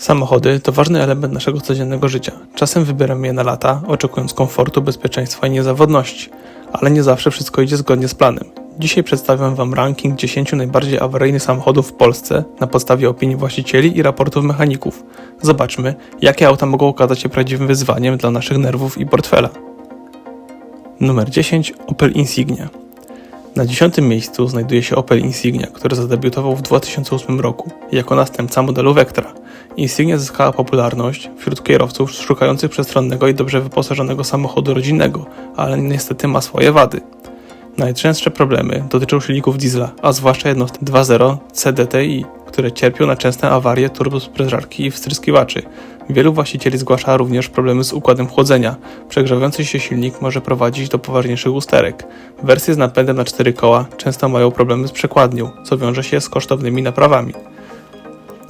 Samochody to ważny element naszego codziennego życia. Czasem wybieramy je na lata, oczekując komfortu, bezpieczeństwa i niezawodności, ale nie zawsze wszystko idzie zgodnie z planem. Dzisiaj przedstawiam Wam ranking 10 najbardziej awaryjnych samochodów w Polsce na podstawie opinii właścicieli i raportów mechaników. Zobaczmy, jakie auta mogą okazać się prawdziwym wyzwaniem dla naszych nerwów i portfela. Numer 10 Opel Insignia. Na dziesiątym miejscu znajduje się Opel Insignia, który zadebiutował w 2008 roku jako następca modelu Vectra. Insignia zyskała popularność wśród kierowców szukających przestronnego i dobrze wyposażonego samochodu rodzinnego, ale niestety ma swoje wady. Najczęstsze problemy dotyczą silników diesla, a zwłaszcza jednostek 2.0 CDTI, które cierpią na częste awarie turbosprężarki i wstryskiwaczy. Wielu właścicieli zgłasza również problemy z układem chłodzenia. Przegrzewający się silnik może prowadzić do poważniejszych usterek. Wersje z napędem na 4 koła często mają problemy z przekładnią, co wiąże się z kosztownymi naprawami.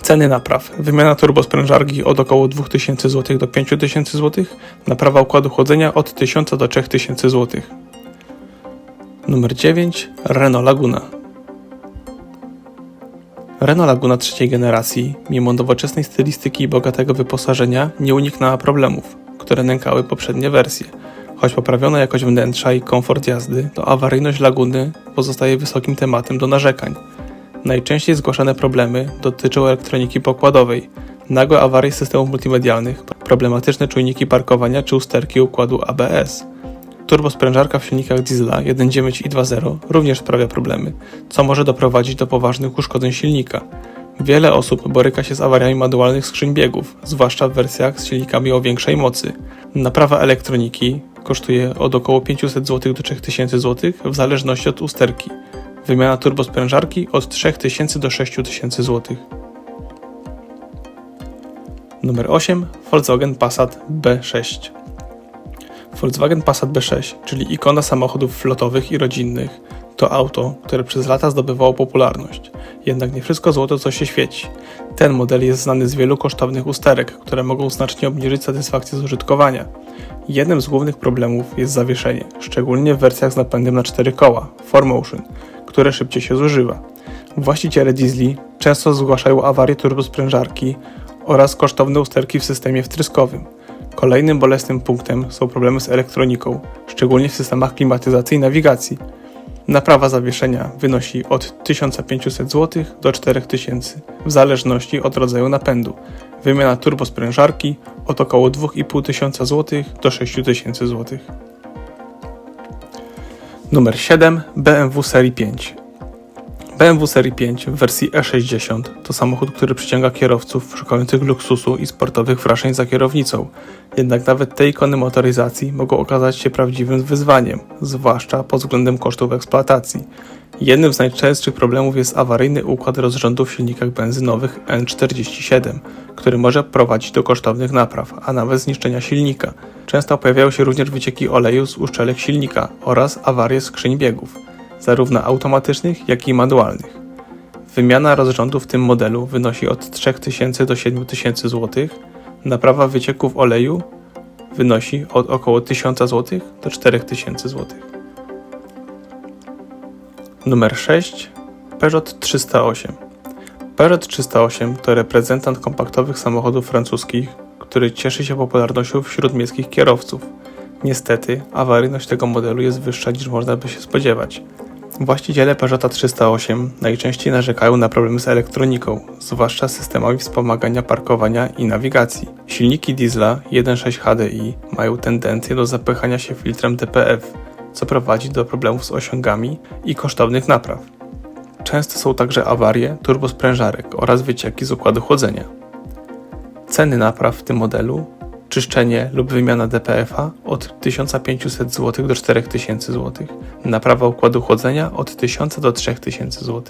Ceny napraw. Wymiana turbosprężarki od około 2000 zł do 5000 zł, naprawa układu chłodzenia od 1000 do 3000 zł. Numer 9. Renault Laguna. Renault Laguna trzeciej generacji, mimo nowoczesnej stylistyki i bogatego wyposażenia, nie uniknęła problemów, które nękały poprzednie wersje. Choć poprawiona jakość wnętrza i komfort jazdy, to awaryjność Laguny pozostaje wysokim tematem do narzekań. Najczęściej zgłaszane problemy dotyczą elektroniki pokładowej, nagłe awarie systemów multimedialnych, problematyczne czujniki parkowania czy usterki układu ABS. Turbosprężarka w silnikach diesla 1.9 i 2.0 również sprawia problemy, co może doprowadzić do poważnych uszkodzeń silnika. Wiele osób boryka się z awariami manualnych skrzyń biegów, zwłaszcza w wersjach z silnikami o większej mocy. Naprawa elektroniki kosztuje od około 500 zł do 3000 zł w zależności od usterki. Wymiana turbosprężarki od 3000 do 6000 zł. Numer 8 Volkswagen Passat B6 Volkswagen Passat B6, czyli ikona samochodów flotowych i rodzinnych, to auto, które przez lata zdobywało popularność. Jednak nie wszystko złoto, co się świeci. Ten model jest znany z wielu kosztownych usterek, które mogą znacznie obniżyć satysfakcję z użytkowania. Jednym z głównych problemów jest zawieszenie, szczególnie w wersjach z napędem na 4 koła, 4Motion, które szybciej się zużywa. Właściciele diesli często zgłaszają awarie turbosprężarki oraz kosztowne usterki w systemie wtryskowym. Kolejnym bolesnym punktem są problemy z elektroniką, szczególnie w systemach klimatyzacji i nawigacji. Naprawa zawieszenia wynosi od 1500 zł do 4000 w zależności od rodzaju napędu. Wymiana turbosprężarki od około 2500 zł do 6000 zł. Numer 7 BMW Serii 5 BMW Serii 5 w wersji E60 to samochód, który przyciąga kierowców szukających luksusu i sportowych wrażeń za kierownicą. Jednak nawet te ikony motoryzacji mogą okazać się prawdziwym wyzwaniem, zwłaszcza pod względem kosztów eksploatacji. Jednym z najczęstszych problemów jest awaryjny układ rozrządu w silnikach benzynowych N47, który może prowadzić do kosztownych napraw, a nawet zniszczenia silnika. Często pojawiają się również wycieki oleju z uszczelek silnika oraz awarie skrzyń biegów zarówno automatycznych, jak i manualnych. Wymiana rozrządu w tym modelu wynosi od 3000 do 7000 zł, naprawa wycieków oleju wynosi od około 1000 zł do 4000 zł. Numer 6 Peugeot 308 Peugeot 308 to reprezentant kompaktowych samochodów francuskich, który cieszy się popularnością wśród miejskich kierowców. Niestety, awaryjność tego modelu jest wyższa niż można by się spodziewać. Właściciele Peugeota 308 najczęściej narzekają na problemy z elektroniką, zwłaszcza systemami wspomagania parkowania i nawigacji. Silniki diesla 1.6 HDI mają tendencję do zapychania się filtrem DPF, co prowadzi do problemów z osiągami i kosztownych napraw. Często są także awarie turbosprężarek oraz wycieki z układu chłodzenia. Ceny napraw w tym modelu czyszczenie lub wymiana DPF-a od 1500 zł do 4000 zł, naprawa układu chłodzenia od 1000 do 3000 zł.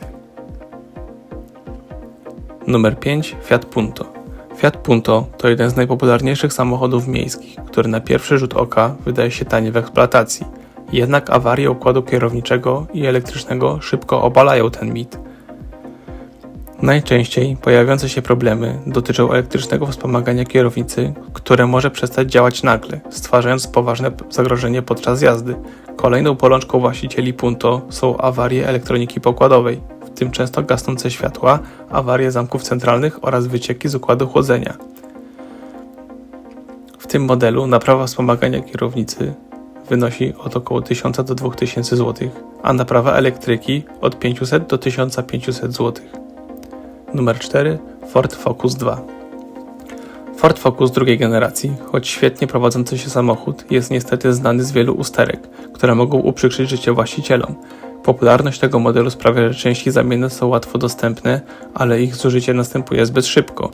Numer 5 Fiat Punto. Fiat Punto to jeden z najpopularniejszych samochodów miejskich, który na pierwszy rzut oka wydaje się tani w eksploatacji. Jednak awarie układu kierowniczego i elektrycznego szybko obalają ten mit Najczęściej pojawiające się problemy dotyczą elektrycznego wspomagania kierownicy, które może przestać działać nagle, stwarzając poważne zagrożenie podczas jazdy. Kolejną bolączką właścicieli Punto są awarie elektroniki pokładowej. W tym często gasnące światła, awarie zamków centralnych oraz wycieki z układu chłodzenia. W tym modelu naprawa wspomagania kierownicy wynosi od około 1000 do 2000 zł, a naprawa elektryki od 500 do 1500 zł. Numer 4 Ford Focus 2 Ford Focus drugiej generacji, choć świetnie prowadzący się samochód, jest niestety znany z wielu usterek, które mogą uprzykrzyć życie właścicielom. Popularność tego modelu sprawia, że części zamienne są łatwo dostępne, ale ich zużycie następuje zbyt szybko.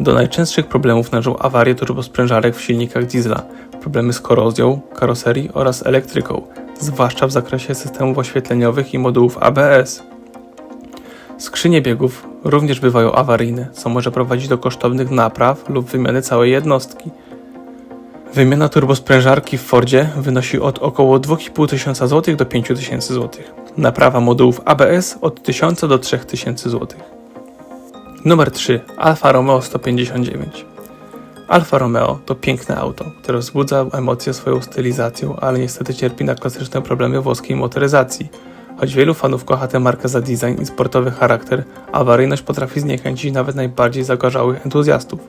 Do najczęstszych problemów należą awarie turbosprężarek w silnikach diesla, problemy z korozją, karoserii oraz elektryką, zwłaszcza w zakresie systemów oświetleniowych i modułów ABS. Skrzynie biegów również bywają awaryjne, co może prowadzić do kosztownych napraw lub wymiany całej jednostki. Wymiana turbosprężarki w Fordzie wynosi od około 2500 zł do 5000 zł. Naprawa modułów ABS od 1000 do 3000 zł. Numer 3. Alfa Romeo 159. Alfa Romeo to piękne auto, które wzbudza emocje swoją stylizacją, ale niestety cierpi na klasyczne problemy włoskiej motoryzacji. Choć wielu fanów kocha tę markę za design i sportowy charakter, awaryjność potrafi zniechęcić nawet najbardziej zagorzałych entuzjastów.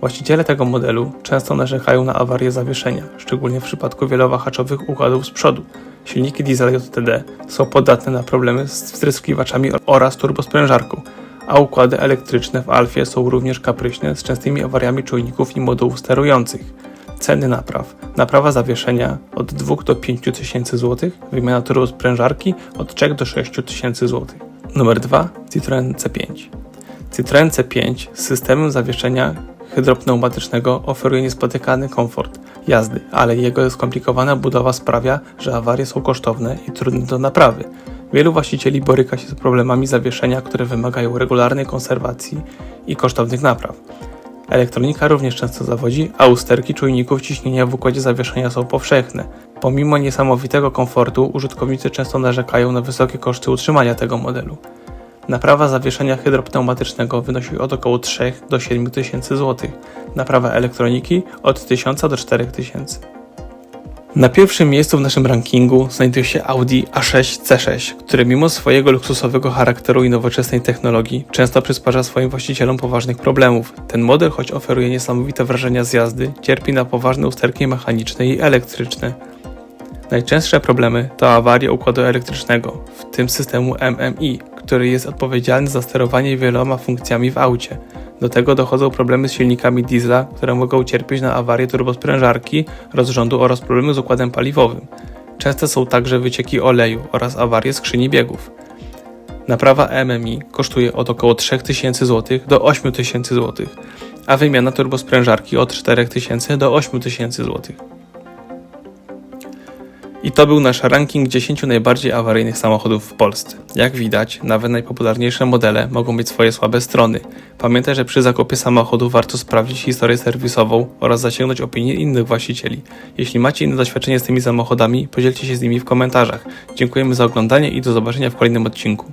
Właściciele tego modelu często narzekają na awarię zawieszenia, szczególnie w przypadku wielowahaczowych układów z przodu. Silniki diesel JTD są podatne na problemy z wtryskiwaczami oraz turbosprężarką, a układy elektryczne w Alfie są również kapryśne z częstymi awariami czujników i modułów sterujących. Ceny napraw. Naprawa zawieszenia od 2 do 5 tysięcy złotych, wymiana turbosprężarki od 3 do 6 tysięcy złotych. Numer 2. Citroen C5. Citroen C5 z systemem zawieszenia hydropneumatycznego oferuje niespotykany komfort jazdy, ale jego skomplikowana budowa sprawia, że awarie są kosztowne i trudne do naprawy. Wielu właścicieli boryka się z problemami zawieszenia, które wymagają regularnej konserwacji i kosztownych napraw. Elektronika również często zawodzi, a usterki czujników ciśnienia w układzie zawieszenia są powszechne. Pomimo niesamowitego komfortu, użytkownicy często narzekają na wysokie koszty utrzymania tego modelu. Naprawa zawieszenia hydropneumatycznego wynosi od około 3 do 7 tysięcy złotych. Naprawa elektroniki od 1000 do 4000. Na pierwszym miejscu w naszym rankingu znajduje się Audi A6 C6, który mimo swojego luksusowego charakteru i nowoczesnej technologii często przysparza swoim właścicielom poważnych problemów. Ten model, choć oferuje niesamowite wrażenia z jazdy, cierpi na poważne usterki mechaniczne i elektryczne. Najczęstsze problemy to awarie układu elektrycznego, w tym systemu MMI, który jest odpowiedzialny za sterowanie wieloma funkcjami w aucie. Do tego dochodzą problemy z silnikami diesla, które mogą cierpieć na awarię turbosprężarki, rozrządu oraz problemy z układem paliwowym. Częste są także wycieki oleju oraz awarie skrzyni biegów. Naprawa MMI kosztuje od około 3000 zł do 8000 zł, a wymiana turbosprężarki od 4000 do 8000 zł. I to był nasz ranking 10 najbardziej awaryjnych samochodów w Polsce. Jak widać, nawet najpopularniejsze modele mogą mieć swoje słabe strony. Pamiętaj, że przy zakupie samochodu warto sprawdzić historię serwisową oraz zasięgnąć opinii innych właścicieli. Jeśli macie inne doświadczenie z tymi samochodami, podzielcie się z nimi w komentarzach. Dziękujemy za oglądanie i do zobaczenia w kolejnym odcinku.